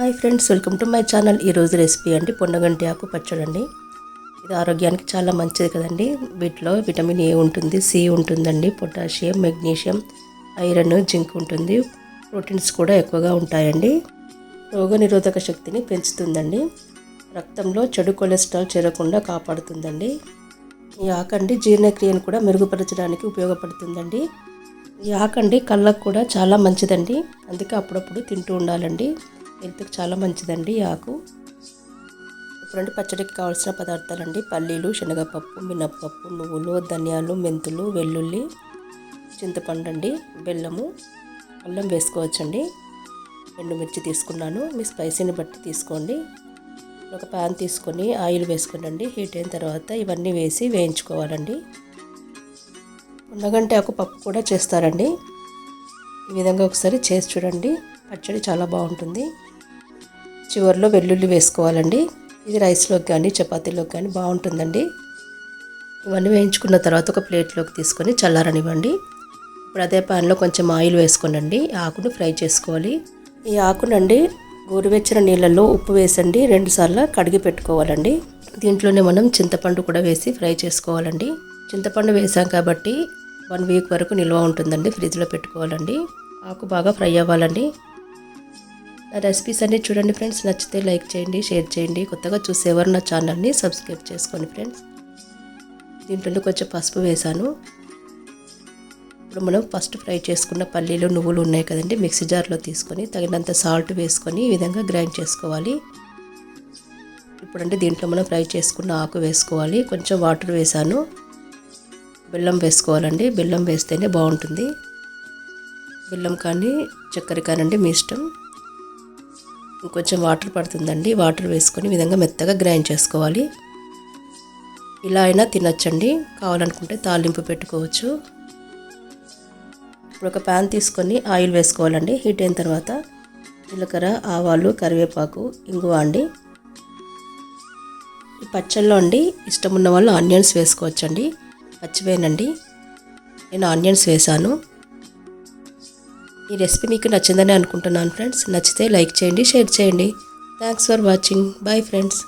Hi friends welcome to my channel. ఈరోజు recipe అండి పొన్నగంటి ఆకు పచ్చడి అండి. ఇది ఆరోగ్యానికి చాలా మంచిది కదండి. వీటిలో విటమిన్ ఏ ఉంటుంది సి ఉంటుందండి పొటాషియం మెగ్నీషియం ఐరన్ జింక్ ఉంటుంది ప్రోటీన్స్ కూడా ఎక్కువగా ఉంటాయండి. రోగనిరోధక శక్తిని పెంచుతుందండి. రక్తంలో చెడు కొలెస్ట్రాల్ చేరకుండా కాపాడుతుందండి. ఈ ఆకండి జీర్ణక్రియను కూడా మెరుగుపరచడానికి ఉపయోగపడుతుందండి. ఈ ఆకండి కళ్ళకు కూడా చాలా మంచిదండి. అందుకే అప్పుడప్పుడు తింటూ ఉండాలండి. హెల్త్కి చాలా మంచిదండి ఆకు. ఇప్పుడంటే పచ్చడికి కావాల్సిన పదార్థాలండి. పల్లీలు శనగపప్పు మినప్పప్పు నువ్వులు ధనియాలు మెంతులు వెల్లుల్లి చింతపండు అండి బెల్లము అల్లం వేసుకోవచ్చండి. ఎండుమిర్చి తీసుకున్నాను. మీ స్పైసీని బట్టి తీసుకోండి. ఒక ప్యాన్ తీసుకొని ఆయిల్ వేసుకోండి హీట్ అయిన తర్వాత ఇవన్నీ వేసి వేయించుకోవాలండి. ఉన్నగంటే ఒక పప్పు కూడా చేస్తారండి. ఈ విధంగా ఒకసారి చేసి చూడండి. పచ్చడి చాలా బాగుంటుంది. చివరిలో వెల్లుల్లి వేసుకోవాలండి. ఇది రైస్లోకి కానీ చపాతీలోకి కానీ బాగుంటుందండి. ఇవన్నీ వేయించుకున్న తర్వాత ఒక ప్లేట్లోకి తీసుకొని చల్లారనివ్వండి. ఇప్పుడు అదే ప్యాన్లో కొంచెం ఆయిల్ వేసుకోనండి. ఆకును ఫ్రై చేసుకోవాలి. ఈ ఆకునండి గోరువెచ్చిన నీళ్ళల్లో ఉప్పు వేసండి. రెండుసార్లు కడిగి పెట్టుకోవాలండి. దీంట్లోనే మనం చింతపండు కూడా వేసి ఫ్రై చేసుకోవాలండి. చింతపండు వేసాం కాబట్టి వన్ వీక్ వరకు నిల్వ ఉంటుందండి. ఫ్రిడ్జ్లో పెట్టుకోవాలండి. ఆకు బాగా ఫ్రై అవ్వాలండి. నా రెసిపీస్ అన్నీ చూడండి ఫ్రెండ్స్ నచ్చితే లైక్ చేయండి షేర్ చేయండి. కొత్తగా చూసేవారు నా ఛానల్ని సబ్స్క్రైబ్ చేసుకోండి ఫ్రెండ్స్ దీంట్లో కొంచెం పసుపు వేసాను ఇప్పుడు మనం ఫస్ట్ ఫ్రై చేసుకున్న పల్లీలు నువ్వులు ఉన్నాయి కదండి మిక్సీ జార్లో తీసుకొని తగినంత సాల్ట్ వేసుకొని ఈ విధంగా గ్రైండ్ చేసుకోవాలి. ఇప్పుడంటే దీంట్లో మనం ఫ్రై చేసుకున్న ఆకు వేసుకోవాలి. కొంచెం వాటర్ వేసాను బెల్లం వేసుకోవాలండి. బెల్లం వేస్తేనే బాగుంటుంది. బెల్లం కానీ చక్కెర కానండి మీ ఇష్టం. ఇంకొంచెం వాటర్ పడుతుందండి. వాటర్ వేసుకొని విధంగా మెత్తగా గ్రైండ్ చేసుకోవాలి. ఇలా అయినా తినచ్చండి. కావాలనుకుంటే తాలింపు పెట్టుకోవచ్చు. ఇప్పుడు ఒక ప్యాన్ తీసుకొని ఆయిల్ వేసుకోవాలండి. హీట్ అయిన తర్వాత జీలకర్ర ఆవాలు కరివేపాకు ఇంగువ అండి. ఈ పచ్చళ్ళలో అండి ఇష్టం ఉన్న వాళ్ళు ఆనియన్స్ వేసుకోవచ్చండి. పచ్చివేనండి. నేను ఆనియన్స్ వేసాను. ఈ రెసిపీ మీకు నచ్చిందని అనుకుంటున్నాను ఫ్రెండ్స్. నచ్చితే లైక్ చేయండి షేర్ చేయండి. Thanks for watching bye friends